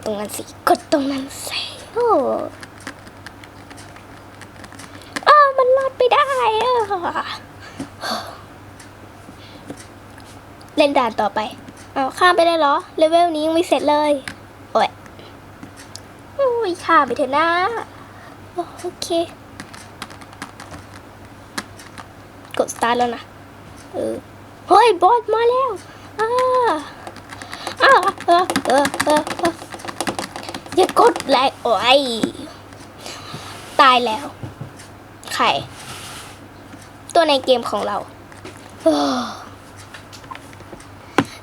ดตรงนั้นสิ กดตรงนั้นสิโอ้อ้ามันรอดไปได้อะเล่นด่านต่อไป เอาข้ามไปได้เหรอ เลเวลนี้ยังไม่เสร็จเลย โอ้ยโอ้ยข้ามไปเถอะนะ โอเค กดสตาร์ทแล้วนะ เออ เฮ้ย บอสมาแล้ว อ้าอ้าเออเออเออ อย่ากดแรงโอ้ยตายแล้ว ใคร ตัวในเกมของเราเออ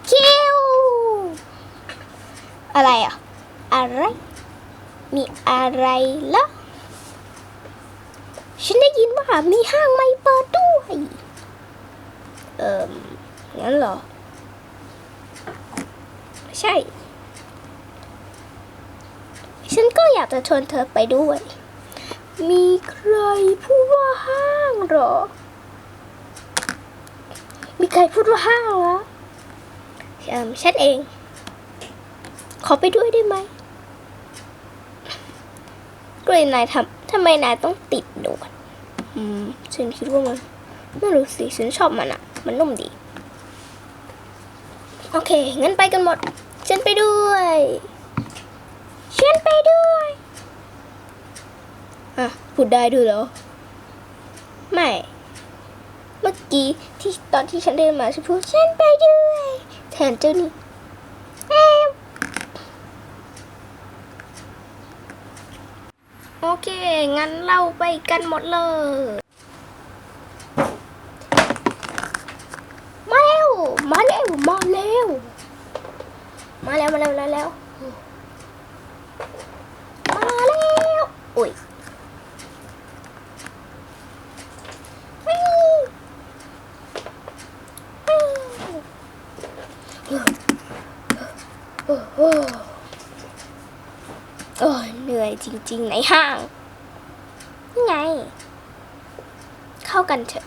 คิวอะไรอะ อะไร มีอะไรล่ะฉันได้ยินว่ามีห้างไม่เปิดด้วย เอ่องั้นเหรอ ใช่ ฉันก็อยากจะชวนเธอไปด้วย มีใครพูดว่าห้างหรอ มีใครพูดว่าห้างหรอฉันเอง ขอไปด้วยได้ไหมกรีนนายทำทำไมนายต้องติดหนวดอืมฉันคิดว่ามันไม่รู้สิฉันชอบมันอะมันนุ่มดี โอเค งั้นไปกันหมด ฉันไปด้วย ฉันไปด้วย อะ พูดได้ด้วยเหรอ ไม่ เมื่อกี้ที่ตอนที่ฉันเดินมาฉันพูดฉันไปด้วยแทนเจ้านี่แอมโอเค งั้นเราไปกันหมดเลย มาเร็ว มาเร็ว มาเร็ว มาแล้ว มาแล้วมาแล้ว มาแล้ว อุ้ยโอ้โหโอ้ยเหนื่อยจริง ๆ ในห้าง นี่ไง เข้ากันเถอะ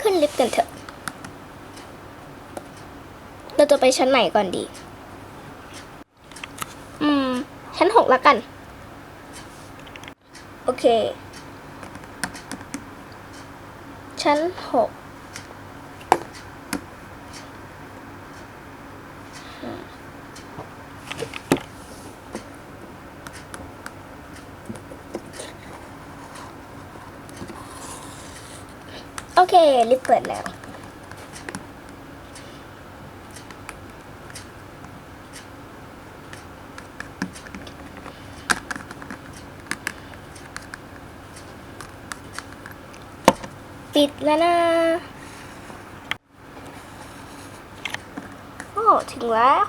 ขึ้นลิฟต์กันเถอะ เราจะ ไปชั้นไหนก่อนดี อืม ชั้นหกละกัน โอเค ชั้นหกโอเค ลิฟต์เปิดแล้ว ปิดแล้วนะ โอ้ ถึงแล้ว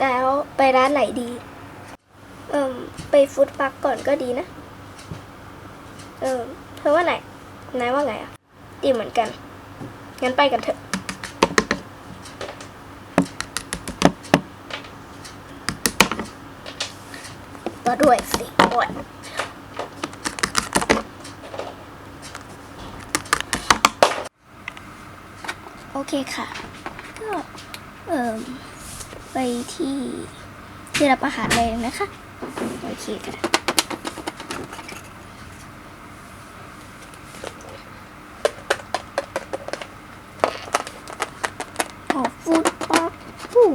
แล้วไปร้านไหนดี ไปฟู้ดปักก่อนก็ดีนะ เออเธอว่าไหนนายว่าไงอะ ดีเหมือนกัน งั้นไปกันเถอะก็ด้วยสิโอ้ยโอเคค่ะ ก็ เอ่มไปที่ที่รับอาหารเลยนะคะ โอเคค่ะขอฟูดปักผู้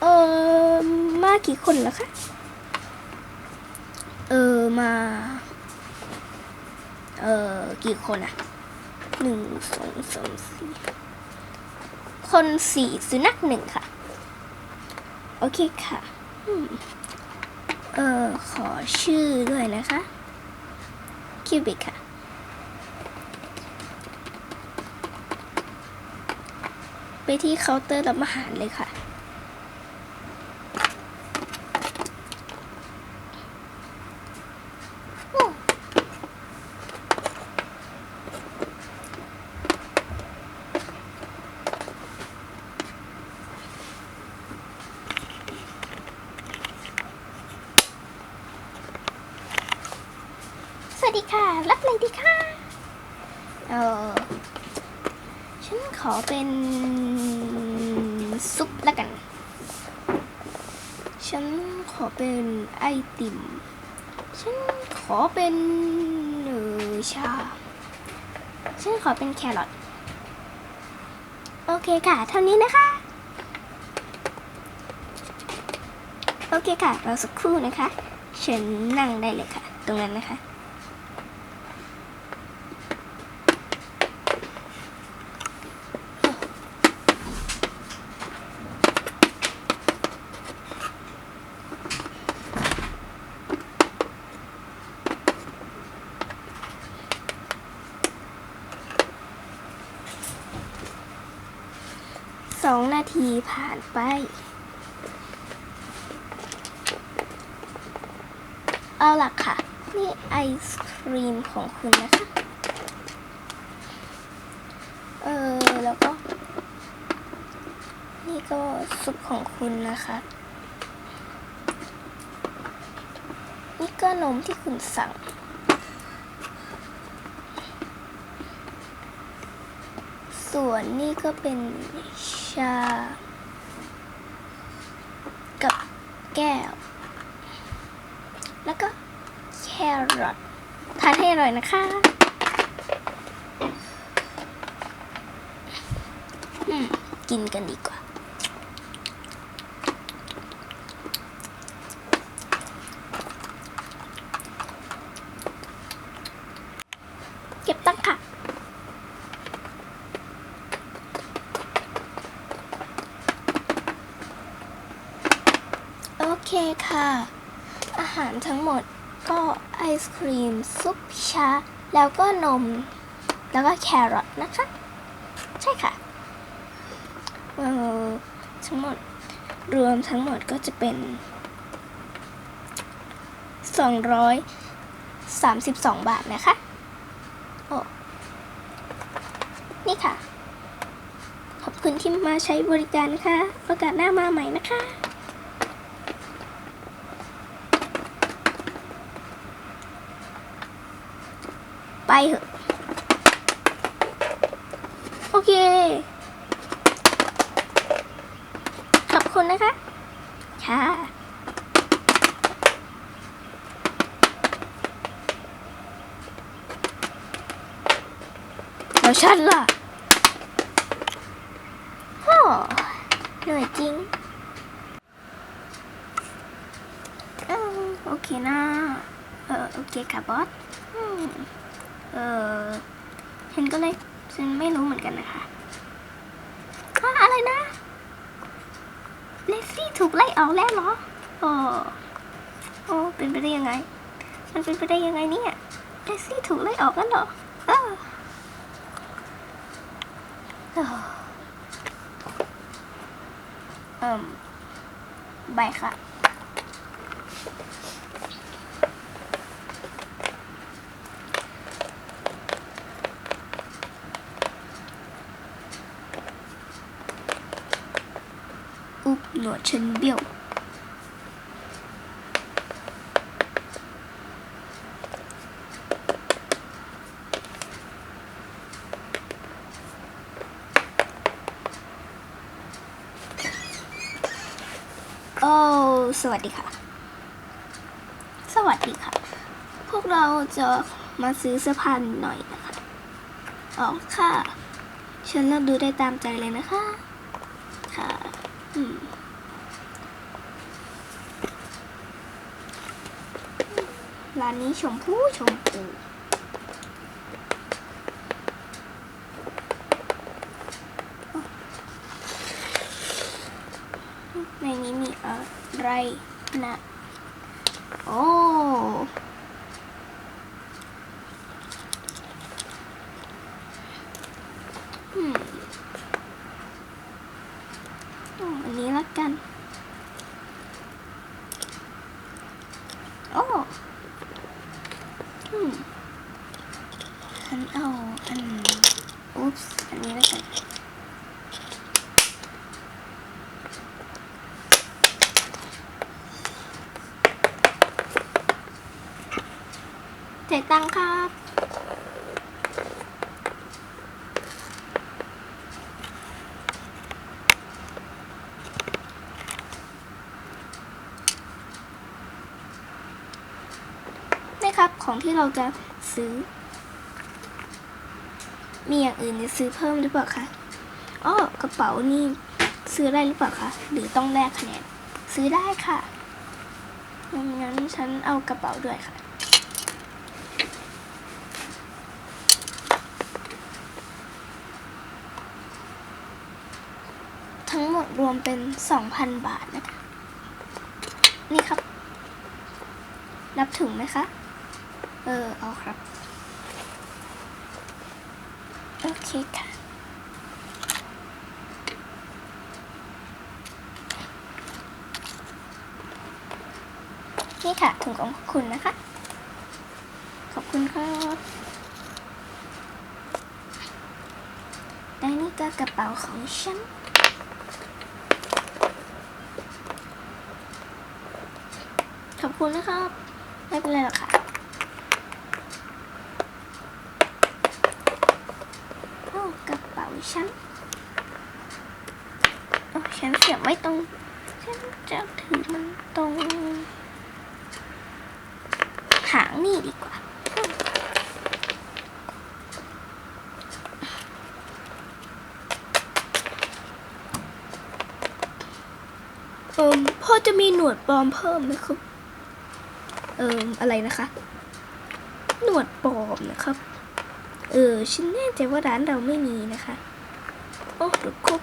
เออมา กี่คนแล้วคะ เออมา เออกี่คนอะหนึ่งสองสามสี่คนสี่สุนัขหนึ่งค่ะ โอเคค่ะอเออขอชื่อด้วยนะคะคิวบิกค่ะไปที่เคาน์เตอร์รับอาหารเลยค่ะ สวัสดีค่ะ รับอะไรดีค่ะ เออฉันข อเป็นซุปแล้วกัน ฉันขอเป็นไอติม ฉันขอเป็นเออชา ฉันขอเป็นแครอท โอเคค่ะ เท่านี้นะคะ โอเคค่ะ เราสักครู่นะคะเชิญนั่งได้เลยค่ะ ตรงนั้นนะคะ สองนาที ผ่านไป เอาล่ะค่ะ นี่ไอศครีมของคุณนะคะ เออ แล้วก็ นี่ก็ซุปของคุณนะคะ นี่ก็นมที่คุณสั่งส่วนนี่ก็เป็นชา กับ แก้ว แล้วก็แครอททานให้อร่อยนะคะอืมกินกันดีกว่า เก็บตังค์ค่ะ โอเคค่ะ อาหารทั้งหมดก็ไอ ศครีม ซุปชา แล้วก็นม แล้วก็แครอทนะคะ ใช่ค่ะเออทั้งหมดรวมทั้งหมดก็จะเป็น 232 บาทนะคะโอ้นี่ค่ะ ขอบคุณที่มาใช้บริการนะคะ โอกาสหน้ามาใหม่นะคะ ไปเถอะ โอเค ขอบคุณนะคะ ค่ะ แล้วฉันล่ะโอ้เหนื่อยจริงอโอเคนะ เออโอเคค่ะบอสอืม เออฉันก็เลยฉันไม่รู้เหมือนกันนะคะว่าอะไรนะเลซี่ถูกไล่ออกแล้วเหรอโอ้โอ้เป็นไปได้ยังไง มันเป็นไปได้ยังไงเนี่ยเลซี่ถูกไล่ออกแล้วเหรอเออเออเอิ่มบายค่ะ อุ๊บ หนวดฉันเบี้ยว โอ้ สวัสดีค่ะ สวัสดีค่ะ พวกเราจะมาซื้อเสื้อผ้าหน่อยนะคะ อ๋อค่ะ ฉันเลือกดูได้ตามใจเลยนะคะ ค่ะ อืม ร้านนี้ชมพู่ชมพูในนี้มีอะไรนะ โอ้มเอาอันนี้ละกัน โอ้ อืมฉันเอาอัน อุ๊ปส์อันนี้แล้วกัน จ่ายตังค์ครับ นี่ครับของที่เราจะซื้อ มีอย่างอื่นจะซื้อเพิ่มหรือเปล่าคะอ๋อกระเป๋านี่ซื้อได้หรือเปล่าคะ หรือต้องแลกคะแนน ซื้อได้ค่ะงั้นฉันเอากระเป๋าด้วยค่ะ ทั้งหมด รวมเป็น 2,000 บาทนะคะ นี่ครับ นับถึงไหมคะ เออ เอาครับ โอเคค่ะ นี่ค่ะถุงของคุณนะคะ ขอบคุณครับและนี่ก็กระเป๋าของฉัน ขอบ คุณนะครับ ไม่เป็นไรหรอกค่ะโอ้กระเป๋าฉันโอ้ฉันเสียบไว้ตรง ฉันจะถือมันตรงหางนี่ดีกว่าอิมพ่อจะมีหนวดปลอมเพิ่มไหมครับ เอิมอะไรนะคะ หนวดปลอมนะครับ เออฉันแน่ใจว่าร้านเราไม่มีนะคะ โอ้หรือครบ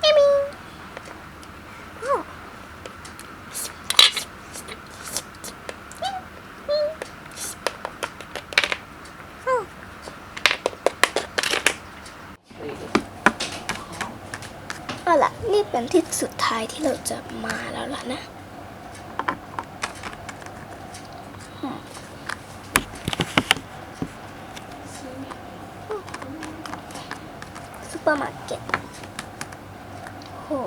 ไม่มีโอ้โอ้เอาล่ะ นี่เป็นที่สุดท้ายที่เราจะมาแล้วล่ะนะ ซูเปอร์มาร์เก็ตโอ้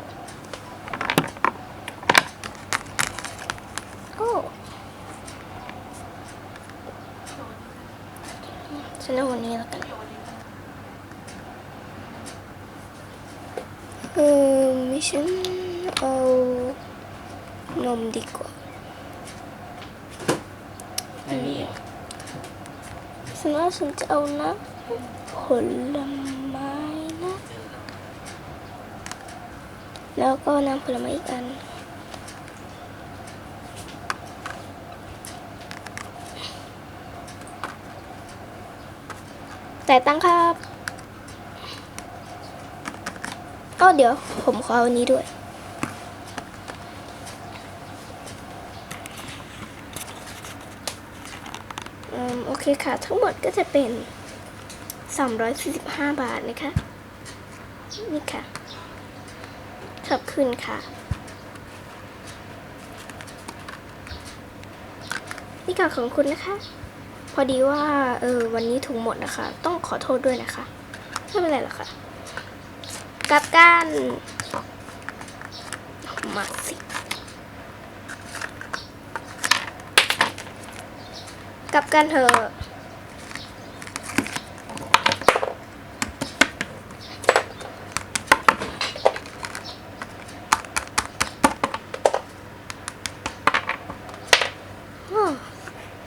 โอ้ฉันเอาวันนี้แล้วกัน เออมิฉันเอานมดีกว่าไม่มีอะฉันว่าฉันจะเอานะผลไม้นะ แล้วก็น้ำผลไม้อีกอันแต่ายตังค์ครับก็ เดี๋ยวผมขอเอาอันนี้ด้วยอืมโอเคค่ะ ทั้งหมดก็จะเป็น 345 บาทนะคะ นี่ค่ะ ขอบคุณค่ะ นี่ค่ะของคุณนะคะ พอดีว่า เออ วันนี้ถุงหมดนะคะ ต้องขอโทษด้วยนะคะ ไม่เป็นไรหรอกค่ะ กันมาสิกลับกันเถอะ